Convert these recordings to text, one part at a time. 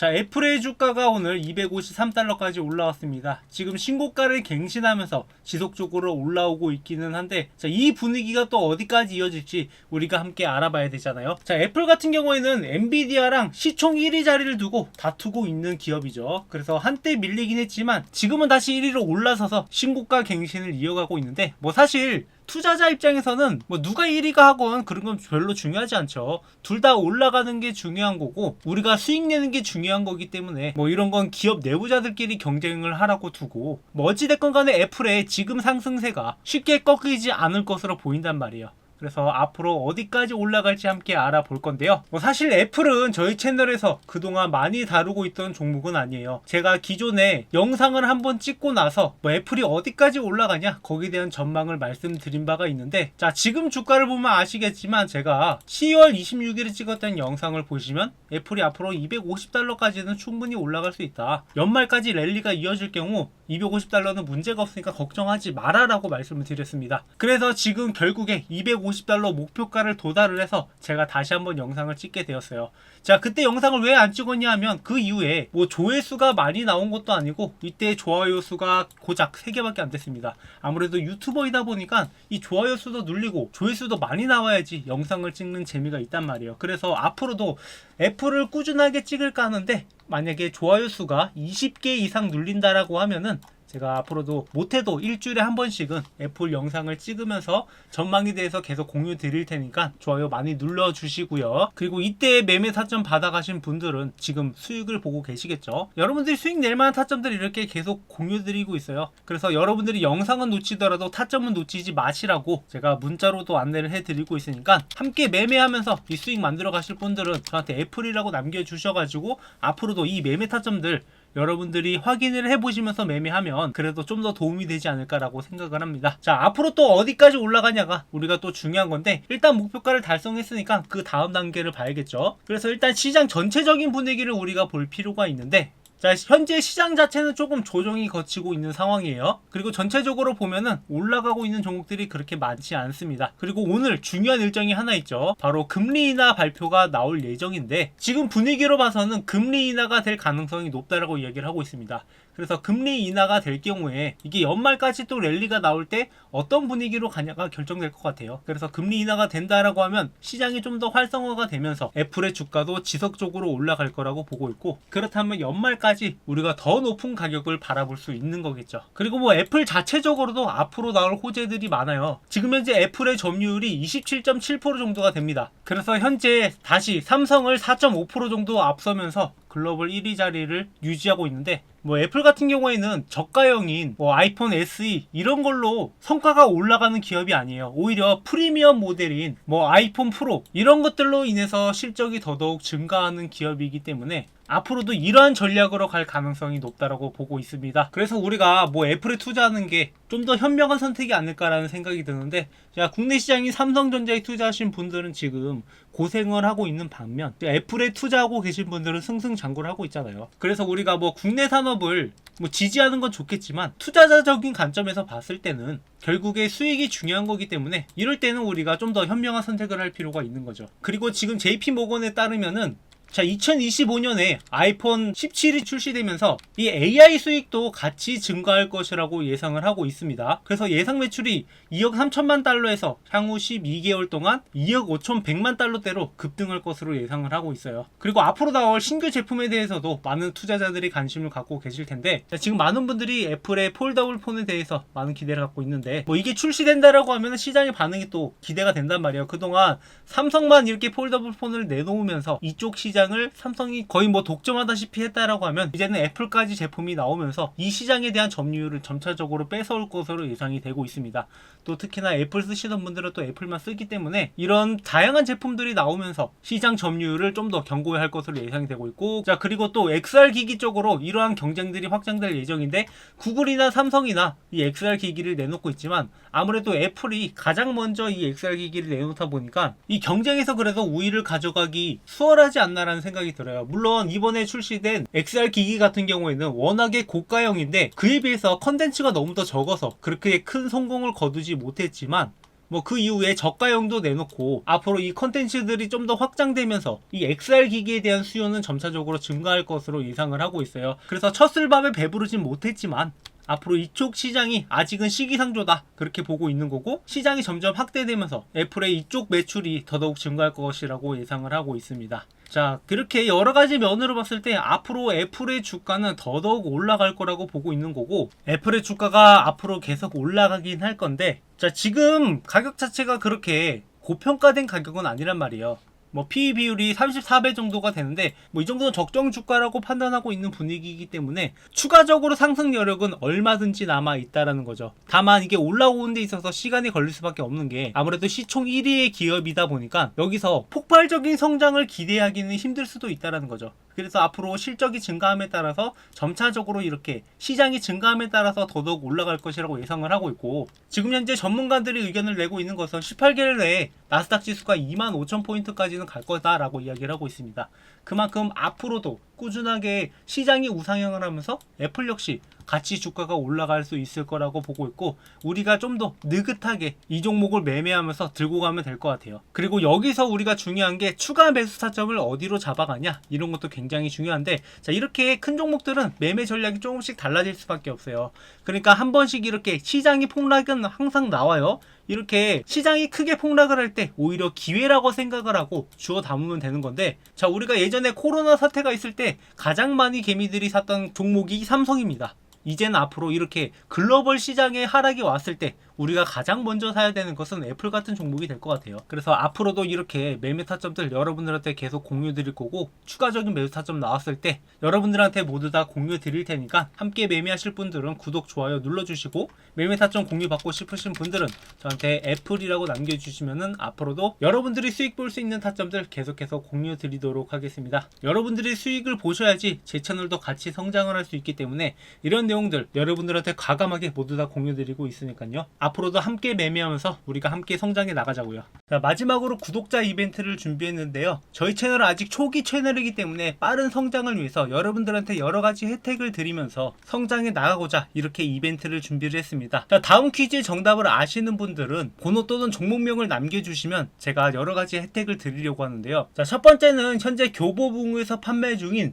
자, 애플의 주가가 오늘 253달러까지 올라왔습니다. 지금 신고가를 갱신하면서 지속적으로 올라오고 있기는 한데, 자, 이 분위기가 또 어디까지 이어질지 우리가 함께 알아봐야 되잖아요. 자, 애플 같은 경우에는 엔비디아랑 시총 1위 자리를 두고 다투고 있는 기업이죠. 그래서 한때 밀리긴 했지만 지금은 다시 1위로 올라서서 신고가 갱신을 이어가고 있는데, 뭐 사실 투자자 입장에서는 뭐 누가 1위가 하건 그런 건 별로 중요하지 않죠. 둘 다 올라가는 게 중요한 거고 우리가 수익 내는 게 중요한 거기 때문에 뭐 이런 건 기업 내부자들끼리 경쟁을 하라고 두고 뭐 어찌됐건 간에 애플의 지금 상승세가 쉽게 꺾이지 않을 것으로 보인단 말이에요. 그래서 앞으로 어디까지 올라갈지 함께 알아볼 건데요. 뭐 사실 애플은 저희 채널에서 그동안 많이 다루고 있던 종목은 아니에요. 제가 기존에 영상을 한번 찍고 나서 뭐 애플이 어디까지 올라가냐 거기에 대한 전망을 말씀드린 바가 있는데 자 지금 주가를 보면 아시겠지만 제가 10월 26일에 찍었던 영상을 보시면 애플이 앞으로 250달러까지는 충분히 올라갈 수 있다. 연말까지 랠리가 이어질 경우 250달러는 문제가 없으니까 걱정하지 마라라고 말씀을 드렸습니다. 그래서 지금 결국에 250달러 목표가를 도달을 해서 제가 다시 한번 영상을 찍게 되었어요. 자, 그때 영상을 왜 안 찍었냐 하면 그 이후에 뭐 조회수가 많이 나온 것도 아니고 이때 좋아요 수가 고작 3개밖에 안 됐습니다. 아무래도 유튜버이다 보니까 이 좋아요 수도 눌리고 조회수도 많이 나와야지 영상을 찍는 재미가 있단 말이에요. 그래서 앞으로도 애플을 꾸준하게 찍을까 하는데 만약에 좋아요 수가 20개 이상 눌린다라고 하면은 제가 앞으로도 못해도 일주일에 한 번씩은 애플 영상을 찍으면서 전망에 대해서 계속 공유 드릴 테니까 좋아요 많이 눌러주시고요. 그리고 이때 매매 타점 받아가신 분들은 지금 수익을 보고 계시겠죠. 여러분들이 수익 낼 만한 타점들 이렇게 계속 공유 드리고 있어요. 그래서 여러분들이 영상은 놓치더라도 타점은 놓치지 마시라고 제가 문자로도 안내를 해드리고 있으니까 함께 매매하면서 이 수익 만들어 가실 분들은 저한테 애플이라고 남겨주셔가지고 앞으로도 이 매매 타점들 여러분들이 확인을 해보시면서 매매하면 그래도 좀 더 도움이 되지 않을까라고 생각을 합니다. 자, 앞으로 또 어디까지 올라가냐가 우리가 또 중요한 건데 일단 목표가를 달성했으니까 그 다음 단계를 봐야겠죠. 그래서 일단 시장 전체적인 분위기를 우리가 볼 필요가 있는데 자, 현재 시장 자체는 조금 조정이 거치고 있는 상황이에요. 그리고 전체적으로 보면은 올라가고 있는 종목들이 그렇게 많지 않습니다. 그리고 오늘 중요한 일정이 하나 있죠. 바로 금리 인하 발표가 나올 예정인데 지금 분위기로 봐서는 금리 인하가 될 가능성이 높다라고 이야기를 하고 있습니다. 그래서 금리 인하가 될 경우에 이게 연말까지 또 랠리가 나올 때 어떤 분위기로 가냐가 결정될 것 같아요. 그래서 금리 인하가 된다라고 하면 시장이 좀 더 활성화가 되면서 애플의 주가도 지속적으로 올라갈 거라고 보고 있고 그렇다면 연말까지 우리가 더 높은 가격을 바라볼 수 있는 거겠죠. 그리고 뭐 애플 자체적으로도 앞으로 나올 호재들이 많아요. 지금 현재 애플의 점유율이 27.7% 정도가 됩니다. 그래서 현재 다시 삼성을 4.5% 정도 앞서면서 글로벌 1위 자리를 유지하고 있는데 뭐 애플 같은 경우에는 저가형인 뭐 아이폰 SE 이런 걸로 성과가 올라가는 기업이 아니에요. 오히려 프리미엄 모델인 뭐 아이폰 프로 이런 것들로 인해서 실적이 더더욱 증가하는 기업이기 때문에 앞으로도 이러한 전략으로 갈 가능성이 높다라고 보고 있습니다. 그래서 우리가 뭐 애플에 투자하는 게 좀 더 현명한 선택이 아닐까라는 생각이 드는데 자, 국내 시장인 삼성전자에 투자하신 분들은 지금 고생을 하고 있는 반면 애플에 투자하고 계신 분들은 승승장구를 하고 있잖아요. 그래서 우리가 뭐 국내 산업을 뭐 지지하는 건 좋겠지만 투자자적인 관점에서 봤을 때는 결국에 수익이 중요한 거기 때문에 이럴 때는 우리가 좀 더 현명한 선택을 할 필요가 있는 거죠. 그리고 지금 JP 모건에 따르면은 자, 2025년에 아이폰 17이 출시되면서 이 AI 수익도 같이 증가할 것이라고 예상을 하고 있습니다. 그래서 예상 매출이 2억 3천만 달러에서 향후 12개월 동안 2억 5천 100만 달러대로 급등할 것으로 예상을 하고 있어요. 그리고 앞으로 나올 신규 제품에 대해서도 많은 투자자들이 관심을 갖고 계실 텐데 자, 지금 많은 분들이 애플의 폴더블 폰에 대해서 많은 기대를 갖고 있는데 뭐 이게 출시된다라고 하면 시장의 반응이 또 기대가 된단 말이에요. 그동안 삼성만 이렇게 폴더블 폰을 내놓으면서 이쪽 시장 시장을 삼성이 거의 뭐 독점하다시피 했다라고 하면 이제는 애플까지 제품이 나오면서 이 시장에 대한 점유율을 점차적으로 뺏어올 것으로 예상이 되고 있습니다. 또 특히나 애플 쓰시던 분들은 또 애플만 쓰기 때문에 이런 다양한 제품들이 나오면서 시장 점유율을 좀 더 견고할 것으로 예상이 되고 있고 자 그리고 또 XR 기기 쪽으로 이러한 경쟁들이 확장될 예정인데 구글이나 삼성이나 이 XR 기기를 내놓고 있지만 아무래도 애플이 가장 먼저 이 XR 기기를 내놓다 보니까 이 경쟁에서 그래도 우위를 가져가기 수월하지 않나라는 생각이 들어요. 물론 이번에 출시된 XR 기기 같은 경우에는 워낙에 고가형인데 그에 비해서 컨텐츠가 너무 더 적어서 그렇게 큰 성공을 거두지 못했지만 뭐그 이후에 저가형도 내놓고 앞으로 이 컨텐츠들이 좀 더 확장되면서 이 XR 기기에 대한 수요는 점차적으로 증가할 것으로 예상을 하고 있어요. 그래서 첫술밥에 배부르진 못했지만 앞으로 이쪽 시장이 아직은 시기상조다 그렇게 보고 있는 거고 시장이 점점 확대되면서 애플의 이쪽 매출이 더더욱 증가할 것이라고 예상을 하고 있습니다. 자 그렇게 여러 가지 면으로 봤을 때 앞으로 애플의 주가는 더더욱 올라갈 거라고 보고 있는 거고 애플의 주가가 앞으로 계속 올라가긴 할 건데 자 지금 가격 자체가 그렇게 고평가된 가격은 아니란 말이에요. 뭐 PE 비율이 34배 정도가 되는데 뭐 이 정도는 적정 주가라고 판단하고 있는 분위기이기 때문에 추가적으로 상승 여력은 얼마든지 남아 있다라는 거죠. 다만 이게 올라오는 데 있어서 시간이 걸릴 수밖에 없는 게 아무래도 시총 1위의 기업이다 보니까 여기서 폭발적인 성장을 기대하기는 힘들 수도 있다라는 거죠. 그래서 앞으로 실적이 증가함에 따라서 점차적으로 이렇게 시장이 증가함에 따라서 더더욱 올라갈 것이라고 예상을 하고 있고 지금 현재 전문가들이 의견을 내고 있는 것은 18개월 내에 나스닥 지수가 2만 5천 포인트까지 는갈 거다라고 이야기를 하고 있습니다. 그만큼 앞으로도 꾸준하게 시장이 우상향을 하면서 애플 역시 같이 주가가 올라갈 수 있을 거라고 보고 있고 우리가 좀 더 느긋하게 이 종목을 매매하면서 들고 가면 될 것 같아요. 그리고 여기서 우리가 중요한 게 추가 매수 타점을 어디로 잡아가냐 이런 것도 굉장히 중요한데 자 이렇게 큰 종목들은 매매 전략이 조금씩 달라질 수밖에 없어요. 그러니까 한 번씩 이렇게 시장이 폭락은 항상 나와요. 이렇게 시장이 크게 폭락을 할 때 오히려 기회라고 생각을 하고 주워 담으면 되는 건데 자 우리가 예 전에 코로나 사태가 있을 때 가장 많이 개미들이 샀던 종목이 삼성입니다. 이제는 앞으로 이렇게 글로벌 시장에 하락이 왔을 때 우리가 가장 먼저 사야 되는 것은 애플 같은 종목이 될 것 같아요. 그래서 앞으로도 이렇게 매매 타점들 여러분들한테 계속 공유 드릴 거고 추가적인 매수 타점 나왔을 때 여러분들한테 모두 다 공유 드릴 테니까 함께 매매하실 분들은 구독, 좋아요 눌러주시고 매매 타점 공유 받고 싶으신 분들은 저한테 애플이라고 남겨주시면은 앞으로도 여러분들이 수익 볼 수 있는 타점들 계속해서 공유 드리도록 하겠습니다. 여러분들이 수익을 보셔야지 제 채널도 같이 성장을 할 수 있기 때문에 이런 내용들 여러분들한테 과감하게 모두 다 공유 드리고 있으니까요. 앞 으로도 함께 매매하면서 우리가 함께 성장해 나가자고요. 자, 마지막으로 구독자 이벤트를 준비했는데요. 저희 채널은 아직 초기 채널이기 때문에 빠른 성장을 위해서 여러분들한테 여러 가지 혜택을 드리면서 성장해 나가고자 이렇게 이벤트를 준비를 했습니다. 자, 다음 퀴즈의 정답을 아시는 분들은 번호 또는 종목명을 남겨주시면 제가 여러 가지 혜택을 드리려고 하는데요. 자, 첫 번째는 현재 교보문고에서 판매 중인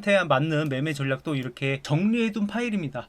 한테 맞는 매매 전략도 이렇게 정리해둔 파일입니다.